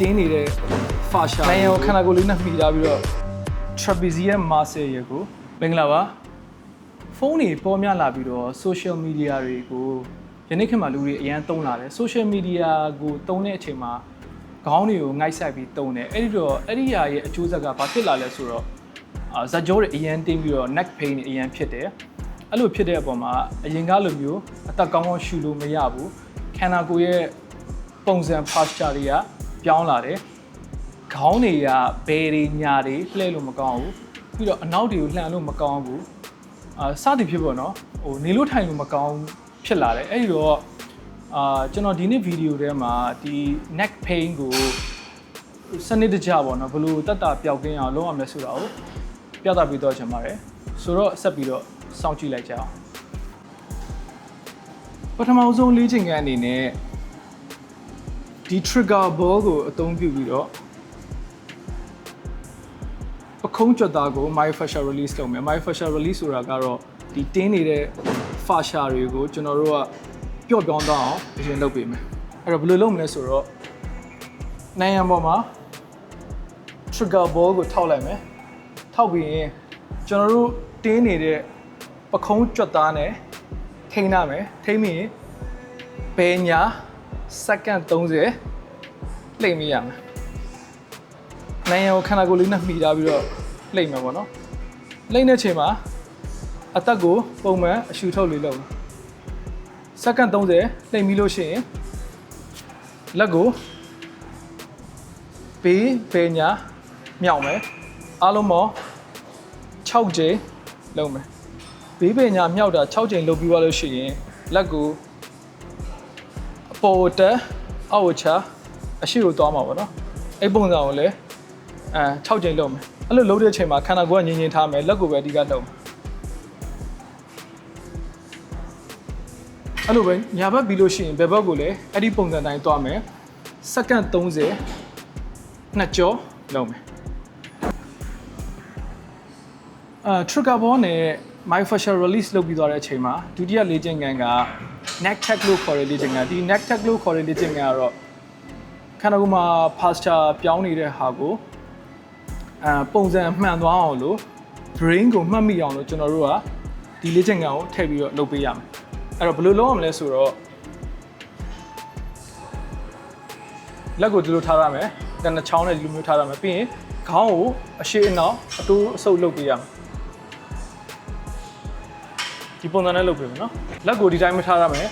တင်းနေတဲ့ fascia နိုင်ရောခန္ဓာကိုယ်လေးနဲ့မှီထားပြီးတော့ trapezius muscle ရေကိုမင်္ဂလာပါဖုန်းတွေပေါ်များလာပြီးတော့ social media တွေကိုယနေ့ခေတ်မှာလူတွေအရန်သုံးလာတယ် social media ကိုသုံးတဲ့အချိန်မှာခေါင်းတွေကိုငိုက်ဆက်ပြီးသုံးတယ်အဲ့ဒီတော့အဲ့ဒီဟာရဲ့အကျိုးဆက်ကဘာဖြစ်လာလဲဆိုတော့အာဇက်ကြောတွေအရန်တင်းပြီးတော့ neck pain တွေအရန်ဖြစ်တယ်အဲ့လိုဖြစ်တဲ့အပေါ်မှာအရင်ကလိုမျိုးအသက်ကောင်းကောင်းရှူလို့မရဘူးခန္ဓာကိုယ်ရဲ့ပုံစံ posture တွေက ပြောင်းလာတယ်ခေါင်းတွေကဘယ်တွေညာတွေလှဲလို့မကောင်းဘူးပြီးတော့အနောက်တွေကိုလှန်လို့မကောင်းဘူးအာစသည်ဖြစ်ပေါ့နော်ဟိုနေလို့ထိုင်လို့မကောင်းဖြစ်လာတယ်အဲ့ဒီတော့အာကျွန်တော်ဒီနေ့ဗီဒီယိုထဲမှာဒီ neck pain ကိုစနစ်တကျပေါ့နော်ဘယ်လိုတက်တာပျောက်ကင်းအောင်လုပ်ရမလဲဆိုတာကိုပြသပြီးတော့ချင်ပါတယ်ဆိုတော့ဆက်ပြီးတော့စောင့်ကြည့်လိုက်ကြအောင်ပထမဆုံးလေ့ကျင့်ခန်းအနေနဲ့ ဒီ trigger ball ကိုအသုံးပြုပြီးတော့ပခုံးကြွက်သားကို myofascial release လုပ်မယ် myofascial release ဆိုတာကတော့ဒီတင်းနေတဲ့ fascia တွေကိုကျွန်တော်တို့ကပျော့ပြောင်းသွားအောင်အရင်လုပ်ပေးမယ်အဲ့တော့ဘယ်လိုလုပ်မလဲဆိုတော့နိုင်ရန်ပေါ်မှာ trigger ball ကိုထောက်လိုက်မယ်ထောက်ပြီးရင်ကျွန်တော်တို့တင်းနေတဲ့ပခုံးကြွက်သားနဲ့ထိန်းရမယ်ထိန်းပြီးရင်ဘယ်ညာ စက္ကန့်30လှိမ့်မိရမယ်နိုင်ရန်ကိုခန္ဓာကိုယ်လေးနဲ့မှီထားပြီးတော့လှိမ့်မယ်ပေါ့နော်လှိမ့်တဲ့ချိန်မှာအသက်ကိုပုံမှန်အရှူထုတ်လေးလုပ်မယ်စက္ကန့်30လှိမ့်ပြီးလို့ရှိရင်လက်ကိုဘေးဘေးညာမြောက်မယ်အားလုံးပေါင်း6ကြိမ်လုပ်မယ်ဘေးဘေးညာမြောက်တာ6ကြိမ်လုပ်ပြီးသွားလို့ရှိရင်လက်ကို အပေါ်တက်အောက်ချအရှိကိုသွားမှာပေါ့နော်အဲ့ပုံစံကိုလည်းအဲ6ကြိမ်လုပ်မယ်အဲ့လိုလုပ်တဲ့အချိန်မှာခန္ဓာကိုယ်ကငြိမ်ငြိမ်ထားမယ်လက်ကိုပဲအဓိကလုပ်မယ်အဲ့လိုပဲညာဘက်ပြီးလို့ရှိရင်ဘယ်ဘက်ကိုလည်းအဲ့ဒီပုံစံတိုင်းသွားမယ်စက္ကန့်30နှစ်ကြောလုပ်မယ်အာ trigger ball နဲ့ myofascial release လုပ်ပြီးသွားတဲ့အချိန်မှာဒုတိယလေ့ကျင့်ခန်းက neck tag လို့ခေါ်တဲ့လေ့ကျင့်ခန်းဒီ neck tag လို့ခေါ်တဲ့လေ့ကျင့်ခန်းကတော့ခန္ဓာကိုယ်မှာ posture ပြောင်းနေတဲ့ဟာကိုအဲပုံစံမှန်သွားအောင်လို့ brain ကိုမှတ်မိအောင်လို့ကျွန်တော်တို့ကဒီလေ့ကျင့်ခန်းကိုထည့်ပြီးတော့လုပ်ပေးရမယ်အဲ့တော့ဘယ်လိုလုပ်ရမလဲဆိုတော့လက်ကိုဒီလိုထားရမယ်တနချောင်းနဲ့ဒီလိုမျိုးထားရမယ်ပြီးရင်ခေါင်းကိုအရှိအနောက်အတိုးအဆုပ်လုပ်ပေးရမယ် ဒီပုံစံနဲ့လုပ်ပေးမယ်နော်လက်ကိုဒီတိုင်းမထားရမယ်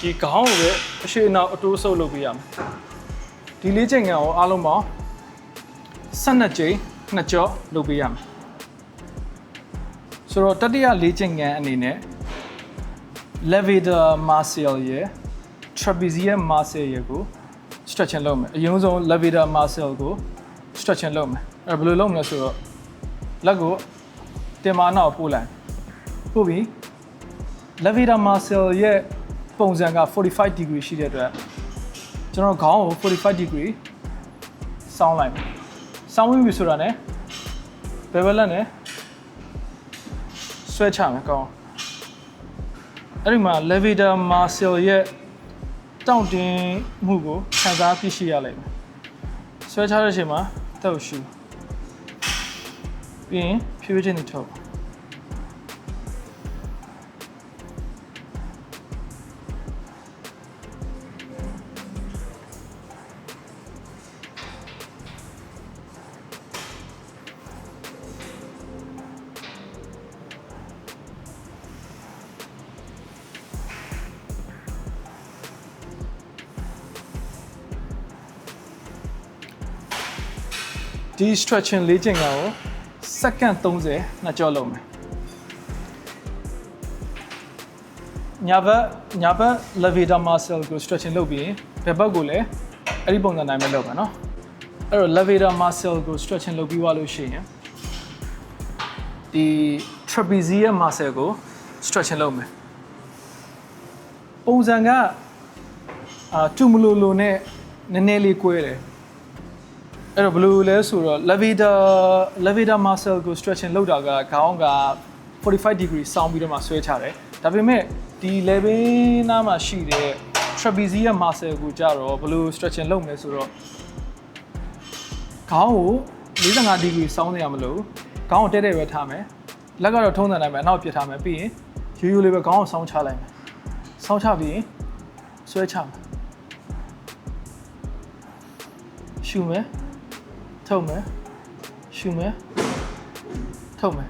ဒီခေါင်းကိုပဲအရှိအနောက်အတိုးအဆုပ်လုပ်ပေးရမယ်ဒီလေ့ကျင့်ခန်းကိုအားလုံးပေါင်း12ကြိမ်နှစ်ကြောလုပ်ပေးရမယ်ဆိုတော့တတိယလေးကျင့်ခန်းအနေနဲ့ levator muscle ရဲ့ trapezius muscle ရဲ့ကို stretching လုပ်မယ်အရင်ဆုံး levator muscle ကို stretching လုပ်မယ်အဲ့ဘယ်လိုလုပ်မလဲဆိုတော့လက်ကိုတင်မာနောက်ပို့လိုက် ပို့ပြီး levator muscle ရဲ့ပုံစံက45 degree ရှိတဲ့အတွက်ကျွန်တော်ခေါင်းကို45 degree စောင်းလိုက်မယ်ဆောင်းဝင်ပြီဆိုတာ ਨੇ ဘယ်ဘက်လက်နဲ့ဆွဲချမယ်ကောင်းအဲ့ဒီမှာ levator muscle ရဲ့တောင့်တင်းမှုကိုခံစားသိရှိရလိမ့်မယ်ဆွဲချတဲ့အချိန်မှာတောက်ရှူပြီးရင်ဖြည်းဖြည်းချင်းနဲ့ထုတ် ဒီ stretching လေးကျင့်ခန်းကိုစက္ကန့်30နှစ်ကြောလုပ်မယ်ညာဘက်ညာဘက် levator muscle ကို stretching လုပ်ပြီးရင်ဘယ်ဘက်ကိုလည်းအဲ့ဒီပုံစံတိုင်းပဲလုပ်မယ်နော်အဲ့တော့ levator muscle ကို stretching လုပ်ပြီးသွားလို့ရှိရင်ဒီ trapezius muscle ကို stretching လုပ်မယ်ပုံစံကအာတူမလိုလိုနဲ့နည်းနည်းလေး꿰တယ် အဲ့တော့ဘယ်လိုလဲဆိုတော့ levator levator muscle ကို stretching လုပ်တာကခေါင်းက45 degree စောင်းပြီးတော့မှဆွဲချတယ်ဒါပေမဲ့ဒီ level နားမှာရှိတဲ့ trapezius muscle ကိုကြတော့ဘယ်လို stretching လုပ်မလဲဆိုတော့ခေါင်းကို45ဒီဂရီစောင်းနေရမလို့ခေါင်းကိုတဲတဲပဲထားမယ်လက်ကတော့ထုံးစံတိုင်းပဲအနောက်ပြစ်ထားမယ်ပြီးရင်ရိုးရိုးလေးပဲခေါင်းကိုစောင်းချလိုက်မယ်စောင်းချပြီးရင်ဆွဲချမယ်ရှူမယ် ထုတ်မယ်ရှူမယ်ထုတ်မယ်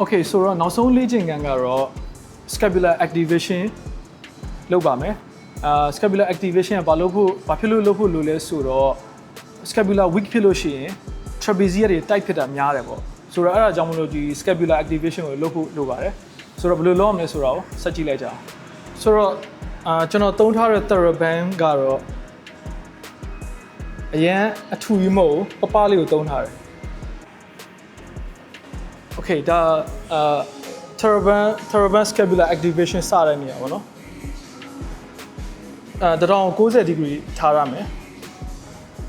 Okay ဆိုတော့နောက်ဆုံးလေ့ကျင့်ခန်းကတော့ scapular activation လုပ်ပါမယ်အာ scapular activation ကဘာလို့ဖို့ဘာဖြစ်လို့လုပ်ဖို့လိုလဲဆိုတော့ scapular weak ဖြစ်လို့ရှိရင် trapezius တွေ tight ဖြစ်တာများတယ်ပေါ့ဆိုတော့အဲ့ဒါကြောင့်မလို့ဒီ scapular activation ကိုလုပ်ဖို့လိုပါတယ်ဆိုတော့ဘယ်လိုလုပ်ရမလဲဆိုတော့ဆက်ကြည့်လိုက်ကြအောင်ဆိုတော့အာကျွန်တော်သုံးထားတဲ့ TheraBand ကတော့ အရန်အထူကြီးမဟုတ်ဘူးပပလေးကိုသုံးထားတယ် Okay ဒါအာ Theraban Theraban scapular activation စတဲ့နေရာပေါ့နော်အဲတရောင်90 degree ထားရမယ်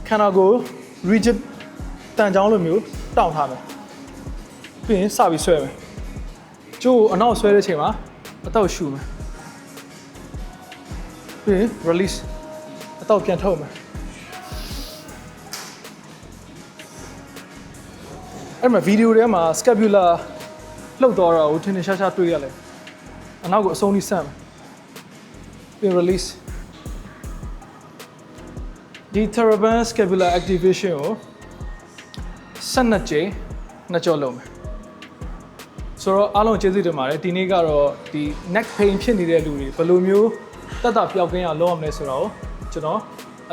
ခန္ဓာကိုယ် rigid တန်ကြောင်းလိုမျိုးတောင့်ထားမယ်ပြီးရင်စပြီးဆွဲမယ်ကျိုးကိုအနောက်ဆွဲတဲ့အချိန်မှာအတော့ရှူမယ်ပြီးရင် release အတော့ပြန်ထုတ်မယ် အဲ့မှာဗီဒီယိုထဲမှာ scapular လှုပ်သွားတာကိုထင်ထင်ရှားရှားတွေ့ရတယ်အနောက်ကိုအဆုံးထိဆန့်မယ်ပြီး release ဒီ Theraban scapular activation ကို12ကြိမ်နှစ်ကြောလုပ်မယ်ဆိုတော့အားလုံးကျေးဇူးတင်ပါတယ်ဒီနေ့ကတော့ဒီ neck pain ဖြစ်နေတဲ့လူတွေဘယ်လိုမျိုးတက်တာပျောက်ကင်းအောင်လုပ်ရမလဲဆိုတော့ကျွန်တော်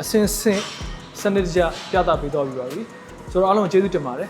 အစင်စင်စနစ်တကျပြသပေးတော့ပြီးပါပြီဆိုတော့အားလုံးကျေးဇူးတင်ပါတယ်